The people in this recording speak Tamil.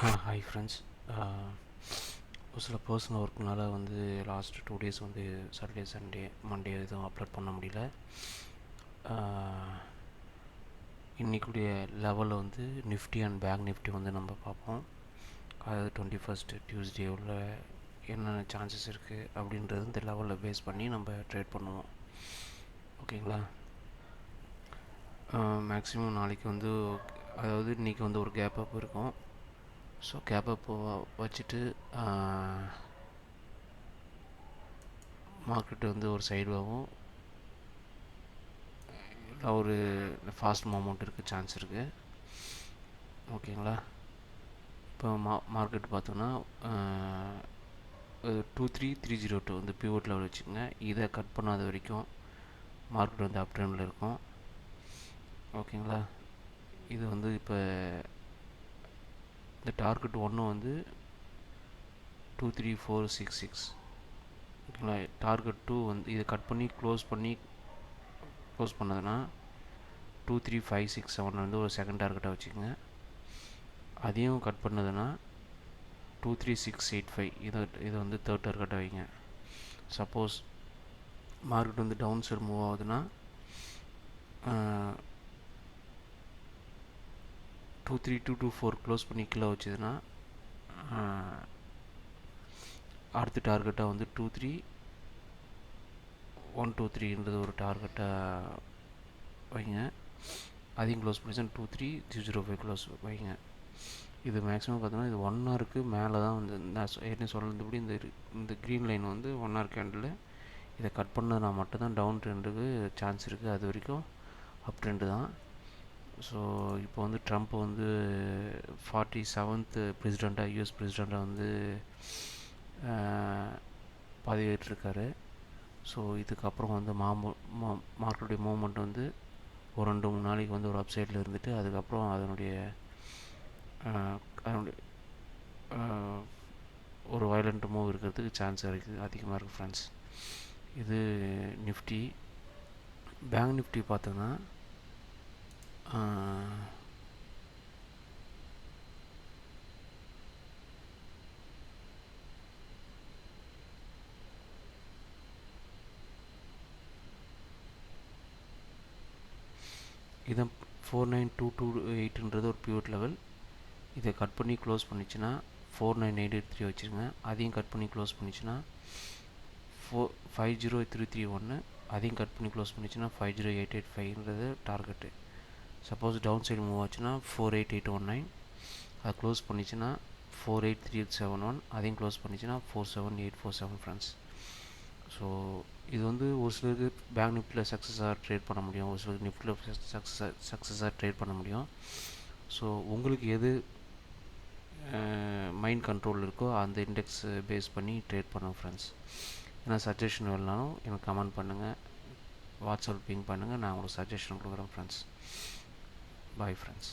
ஹாய் ஃப்ரெண்ட்ஸ் ஒரு சில பர்சனல் ஒர்க்னால வந்து லாஸ்ட் டூ டேஸ் வந்து சாட்டர்டே சண்டே மண்டே எதுவும் அப்லோட் பண்ண முடியல. இன்றைக்குடைய லெவலில் வந்து நிஃப்டி அண்ட் பேங்க் நிஃப்டி வந்து நம்ம பார்ப்போம். அதாவது டுவெண்ட்டி ஃபஸ்ட்டு டியூஸ்டே உள்ள என்னென்ன சான்சஸ் இருக்குது அப்படின்றது இந்த லெவலில் பேஸ் பண்ணி நம்ம ட்ரேட் பண்ணுவோம். ஓகேங்களா மேக்ஸிமம் நாளைக்கு வந்து அதாவது இன்றைக்கி வந்து ஒரு கேப் அப் இருக்கும். ஸோ கேப்பை போ வச்சுட்டு மார்க்கெட்டு வந்து ஒரு சைடுவாகவும் இல்லை ஒரு ஃபாஸ்ட் மூமெண்ட் இருக்க சான்ஸ் இருக்குது ஓகேங்களா இப்போ மா மார்க்கெட் பார்த்தோன்னா two three three zero two வந்து பிவோட் லெவல் வச்சுக்கோங்க. இதை கட் பண்ணாத வரைக்கும் மார்க்கெட் வந்து அப் ட்ரெண்டில் இருக்கும். ஓகேங்களா இது வந்து இப்போ இந்த டார்கெட் ஒன்று வந்து two three four six six. ஓகேங்களா? டார்கெட் டூ வந்து இதை கட் பண்ணி க்ளோஸ் பண்ணி close பண்ணதுன்னா two three five six seven வந்து ஒரு செகண்ட் டார்கெட்டாக வச்சுக்கோங்க. அதையும் cut பண்ணதுன்னா two three six eight five. இதை இதை வந்து தேர்ட் டார்கெட்டாக வைங்க. சப்போஸ் மார்க்கெட் வந்து டவுன் சைடு மூவ் ஆகுதுன்னா two three two two four close பண்ணி கீழே வச்சதுன்னா அடுத்த டார்கெட்டாக வந்து டூ த்ரீ ஒன் டூ த்ரீன்றது ஒரு டார்கெட்டாக வைங்க. அதையும் close பண்ணிச்சுன்னா two three zero zero five close வைங்க. இது மேக்ஸிமம் பார்த்தோன்னா இது ஒன் ஹவருக்கு மேலே தான் வந்து நான் ஏற்கனவே சொல்லுறதுபடி இந்த இந்த க்ரீன் லைன் வந்து ஒன் ஹவர் கேண்டில் இதை கட் பண்ணதுனா மட்டும்தான் டவுன் ட்ரெண்டுக்கு சான்ஸ் இருக்குது அது வரைக்கும் அப் ட்ரெண்டு தான். ஸோ இப்போ வந்து ட்ரம்ப் வந்து ஃபார்ட்டி செவன்த்து பிரசிடெண்ட்டாக யூஎஸ் பிரசிடெண்ட்டாக வந்து பதவியேற்றிருக்காரு. ஸோ இதுக்கப்புறம் வந்து மாமூ மா மார்க்கெட்டுடைய மூமெண்ட் வந்து ஒரு ரெண்டு மூணு நாளைக்கு வந்து ஒரு அப்சைட்டில் இருந்துட்டு அதுக்கப்புறம் அதனுடைய அதனுடைய ஒரு வயலண்ட் மூவ் இருக்கிறதுக்கு சான்ஸ் இருக்குது அதிகமாக இருக்குது ஃப்ரெண்ட்ஸ் இது நிஃப்டி. பேங்க் நிஃப்டி பார்த்தோன்னா இதை ஃபோர் நைன் டூ டூ எயிட்டுன்றது ஒரு பியூட் லெவல் இதை கட் பண்ணி close பண்ணிச்சுன்னா four nine eight eight three வச்சுருங்க. அதையும் கட் பண்ணி close பண்ணிச்சுன்னா four five zero three three ஒன்று அதையும் கட் பண்ணி க்ளோஸ் பண்ணிச்சுன்னா five zero eight eight ஃபைவ்ன்றது target suppose down side move ஆச்சுன்னா four eight eight one nine அது close பண்ணிச்சுன்னா four eight three eight seven one அதையும் close பண்ணிச்சுன்னா four seven eight four seven friends so இது வந்து ஒரு சிலருக்கு பேங்க் நிஃப்டியில் சக்ஸஸாக ட்ரேட் பண்ண முடியும். ஒரு சிலருக்கு நிஃப்டியில் சக்ஸஸாக சக்ஸஸாக ட்ரேட் பண்ண முடியும். ஸோ உங்களுக்கு எது மைண்ட் கண்ட்ரோல் இருக்கோ அந்த இண்டெக்ஸ் பேஸ் பண்ணி ட்ரேட் பண்ணும் ஃப்ரெண்ட்ஸ் ஏன்னா சஜஷன் வேணுனாலும் எனக்கு கமெண்ட் பண்ணுங்கள் வாட்ஸ்அப் பிங் பண்ணுங்கள் நான் உங்களுக்கு சஜஷன் கொடுக்குறேன் ஃப்ரெண்ட்ஸ் பாய் ஃப்ரெண்ட்ஸ்